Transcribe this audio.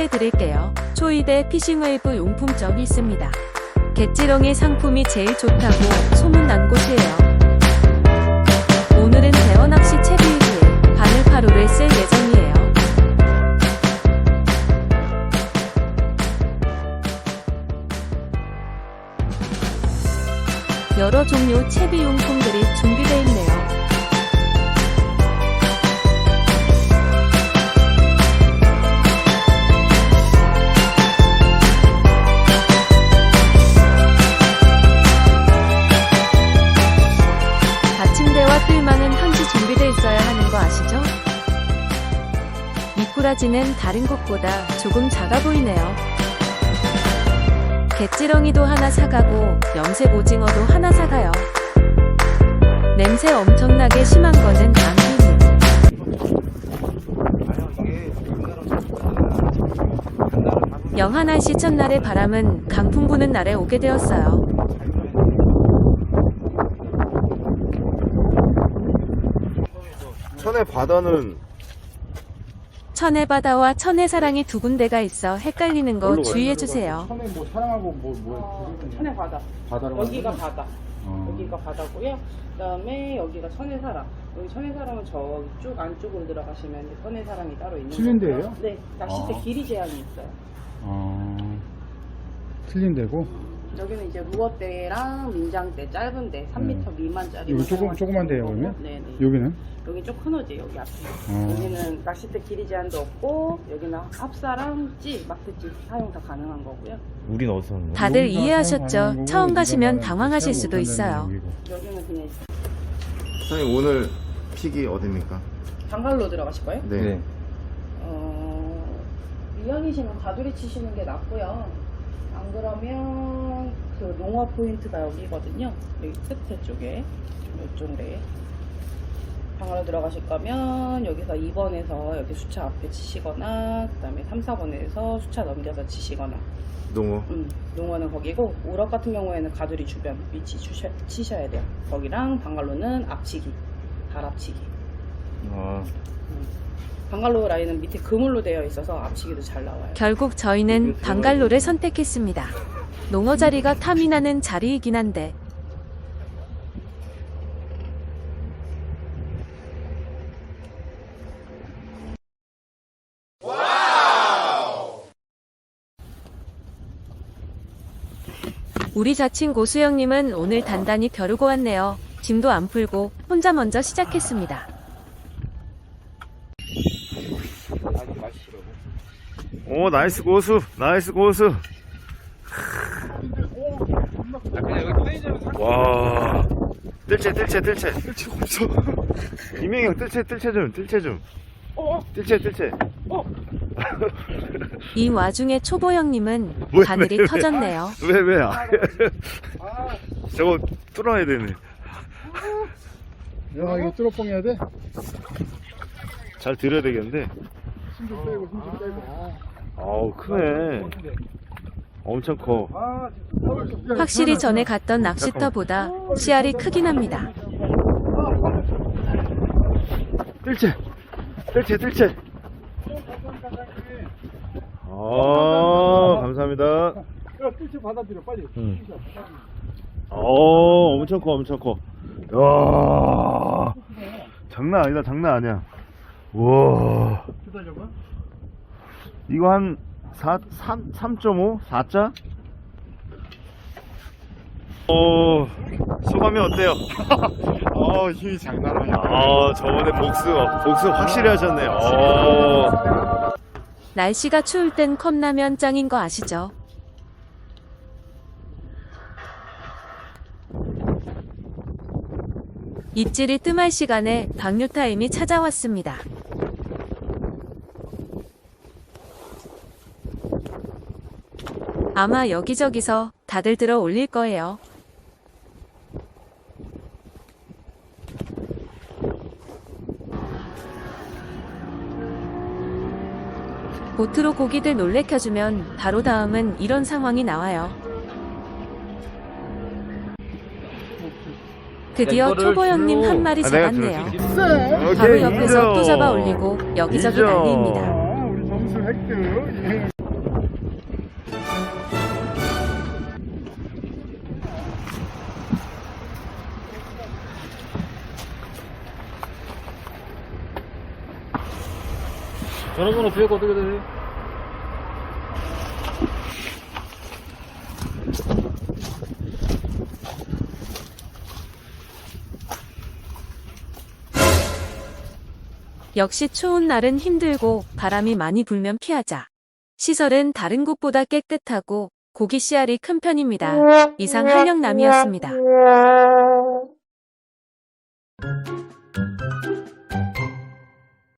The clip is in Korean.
소개해 드릴게요. 초이대 피싱웨이브 용품점이 있습니다. 갯지렁이 상품이 제일 좋다고 소문난 곳이에요. 오늘은 대어낚시 채비 위에 바늘파루를 쓸 예정이에요. 여러 종류 채비 용품들이 준비되어 있네요. 아시죠? 미꾸라지는 다른 곳보다 조금 작아 보이네요. 갯지렁이도 하나 사가고 염색 오징어도 하나 사가요. 냄새 엄청나게 심한 거는 암균이요. 영하 날씨 첫날의 바람은 강풍 부는 날에 오게 되었어요. 천의 바다는 천의 바다와 천의 사랑이 두 군데가 있어 헷갈리는 거? 주의해 주세요. 처음에 뭐 사랑하고 뭐 뭐. 천의 바다. 바다로 여기가? 바다. 어. 여기가 바다고요. 그다음에 여기가 천의 사랑. 여기 천의 사랑은 저기 쭉 안쪽으로 들어가시면 이제 천의 사랑이 따로 있는 틀린 거고요. 데예요? 네. 낚싯대 아. 길이 제한이 있어요. 어. 틀린 데고. 여기는 이제 루어대랑 민장대 짧은 데 3m 미만짜리. 여기 조금- 조그만 데예요, 그러면? 네네. 여기는? 여기 좀 큰 호지 여기 앞에. 어. 여기는 낚싯대 길이 제한도 없고 여기는 합사랑 찌, 막대찌 사용 다 가능한 거고요. 우린 어디서 하는 거야? 다들 여기가 이해하셨죠? 거고, 처음 가시면 당황하실 수도 있어요. 얘기고. 여기는 그냥 선생님 오늘 픽이 어딥니까? 방갈로 들어가실 거예요? 네. 어, 이왕이시면 가두리 치시는 게 낫고요. 안 그러면 그 농어 포인트가 여기거든요. 여기 끝에 쪽에 이쪽에 방으로 들어가실 거면 여기서 2번에서 여기 수차 앞에 치시거나 그 다음에 3, 4번에서 수차 넘겨서 치시거나 농어. 음, 농어는 거기고 우럭 같은 경우에는 가두리 주변 위치 주셔, 치셔야 돼요. 거기랑 방갈로는 앞치기, 발 앞치기. 아, 방갈로 라인은 밑에 그물로 되어 있어서 앞치기도 잘 나와요. 결국 저희는 방갈로를 선택했습니다. 농어 자리가 탐이 나는 자리이긴 한데 우리 자칭 고수영님은 오늘 단단히 벼르고 왔네요. 짐도 안 풀고 혼자 먼저 시작했습니다. 오 나이스 고수, 나이스 고수. 와, 뜰채, 뜰채, 뜰채. 뜰채 없어. 이명이 형 뜰채, 뜰채 좀, 뜰채 좀. 뜰채, 뜰채. 이 와중에 초보 형님은 뭐야, 바늘이 왜, 왜? 터졌네요. 왜, 왜? 아, 저거 뚫어야 되네. 야, 이거 뚜러뻥 해야 돼? 잘 들어야 되겠는데. 힘 좀 빼고, 힘 좀 빼고. 아우, 크네. 엄청 커. 아. 확실히 전에 갔던 낚시터보다 씨알이 크긴 합니다. 뜰채! 뜰채, 뜰채! 아, 감사합니다. 야, 뜰채 받아들여, 빨리. 응. 어, 엄청 커, 엄청 커. 야 장난 아니다, 장난 아니야. 우와. 기다려봐. 이거 한 4, 3, 3.5? 4자? 어, 소감이 어때요? 어, 힘이 장난 아니야. 아, 저번에 복수, 복수 확실히 하셨네요. 어. 날씨가 추울 땐 컵라면 짱인 거 아시죠? 입질이 뜸할 시간에 방류 타임이 찾아왔습니다. 아마 여기저기서 다들 들어 올릴 거예요. 보트로 고기들 놀래켜주면 바로 다음은 이런 상황이 나와요. 드디어 초보형님 한 마리 아, 잡았네요. 바로 옆에서. 또 잡아 올리고 여기저기. 난리입니다. 아, 우리 점수 획득. 전화번호 비가 어떻게 되세요? 역시 추운 날은 힘들고 바람이 많이 불면 피하자. 시설은 다른 곳보다 깨끗하고 고기 씨알이 큰 편입니다. 이상 한령남이었습니다.